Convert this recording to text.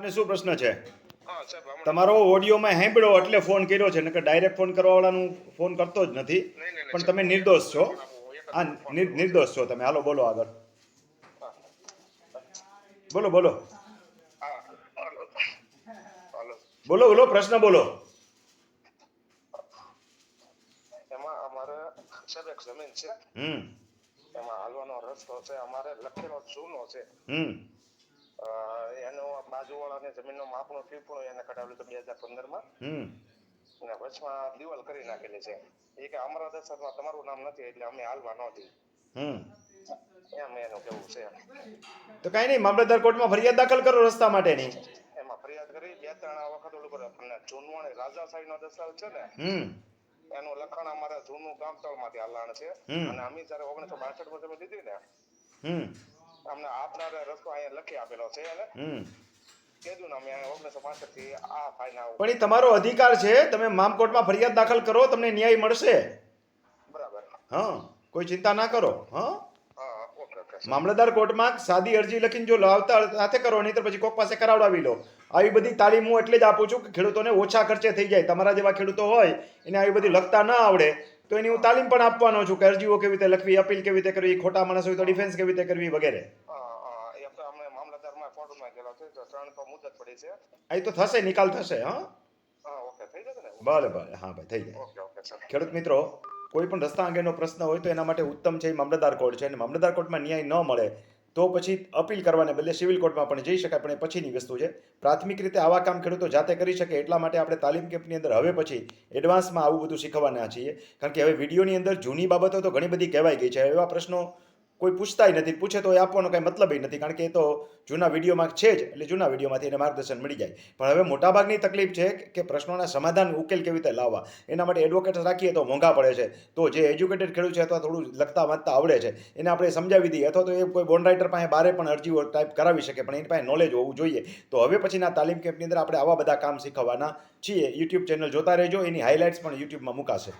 આપને શું પ્રશ્ન છે? તમારો ઓડિયોમાં હેંબડો એટલે ફોન કર્યો છે નકર ડાયરેક્ટ ફોન કરવાવાળાનું ફોન કરતો જ નથી. પણ તમે નિર્દોષ છો. હું નિર્દોષ છો તમે. હાલો બોલો આગળ. બોલો બોલો. બોલો બોલો પ્રશ્ન બોલો. એમાં અમારે સર જમીન છે. હમ. એમાં હાલવાનો રસ્તો છે. અમારે લખેલો ચૂનો છે. હમ. એનો બાજુવાળાને જમીનનો માપનું ટીપણું એને કઢાવેલું હતું બે હજાર પંદરમાં. અને વચમાં દિવાલ કરી નાખેલી છે. એ કે અમારા દસ્તાવેજમાં તમારું નામ નથી એટલે અમે હાલવા નહોતી એમ એનું કેવું છે. તો કાંઈ નહીં મામલતદાર કોર્ટમાં ફરિયાદ દાખલ કરો રસ્તા માટેની. એમાં ફરિયાદ કરી બે ત્રણ વખત ઓલું કર્યું. પણ જૂનવાણી રાજા સાહેબનો દસ્તાવેજ છે ને એનું લખાણ અમારા જૂનું ગામતળમાંથી હાલાણ છે. અને અમે જયારે ઓગણીસો બાસઠમાં લીધી ને હમ. અમને આપનાર રસ્તો અહીંયા લખી આપેલો છે અને પણ એ તમારો અધિકાર છે તમે મામ કોર્ટમાં ફરિયાદ દાખલ કરો તમને ન્યાય મળશે. બરાબર. હા કોઈ ચિંતા ના કરો હા. મામલતદાર કોર્ટમાં સાદી અરજી લખીને જો લાવતા સાથે કરો નહીં તો પછી કોક પાસે કરાવડાવી લો. આવી બધી તાલીમ હું એટલે જ આપું છું કે ખેડૂતોને ઓછા ખર્ચે થઈ જાય. તમારા જેવા ખેડૂતો હોય એને આવી બધી લખતા ના આવડે. તો એની હું તાલીમ પણ આપવાનો છું કે અરજીઓ કેવી રીતે લખવી અપીલ કેવી રીતે કરવી ખોટા માણસ હોય તો ડિફેન્સ કેવી રીતે કરવી વગેરે. એ તો ત્રણ તો મુદત પડી છે. અહીં તો થશે નિકાલ થશે હા? હા ઓકે થઈ જશે ભલે ભલે હા ભાઈ થઈ જાય. ખેડૂત મિત્રો કોઈ પણ રસ્તા અંગેનો પ્રશ્ન હોય તો એના માટે ઉત્તમ છે એ મામલતદાર કોર્ટ છે અને મામલતદાર કોર્ટમાં ન્યાય ન મળે તો પછી અપીલ કરવાને બદલે સિવિલ કોર્ટમાં પણ જઈ શકાય, પણ એ પછીની વસ્તુ છે. પ્રાથમિક રીતે આવા કામ ખેડૂતો જાતે કરી શકે એટલા માટે આપણે તાલીમ કેમ્પની અંદર હવે પછી એડવાન્સમાં આવું બધું શીખવાના છીએ. કારણ કે હવે વિડીયોની અંદર જૂની બાબતો તો ઘણી બધી કહેવાઈ ગઈ છે. એવા પ્રશ્નો કોઈ પૂછતાય નથી, પૂછે તો એ આપવાનો કાંઈ મતલબ નથી, કારણ કે એ તો જૂના વિડીયોમાં છે જ, એટલે જૂના વિડીયોમાંથી એને માર્ગદર્શન મળી જાય. પણ હવે મોટાભાગની તકલીફ છે કે પ્રશ્નોના સમાધાન ઉકેલ કેવી રીતે લાવવા? એના માટે એડવોકેટ રાખીએ તો મોંઘા પડે છે. તો જે એજ્યુકેટેડ ખેડૂત છે અથવા થોડું લખતા વાંચતા આવડે છે, એને આપણે સમજાવી દઈએ. અથવા તો એ કોઈ બોન્ડ રાઇટર પાસે બારે પણ અરજીઓ ટાઈપ કરાવી શકે, પણ એની પાસે નોલેજ હોવું જોઈએ. તો હવે પછીના તાલીમ કેમ્પની અંદર આપણે આવા બધા કામ શીખવવાના છીએ. યુટ્યુબ ચેનલ જોતા રહેજો, એની હાઇલાઇટ્સ પણ યુટ્યુબમાં મુકાશે.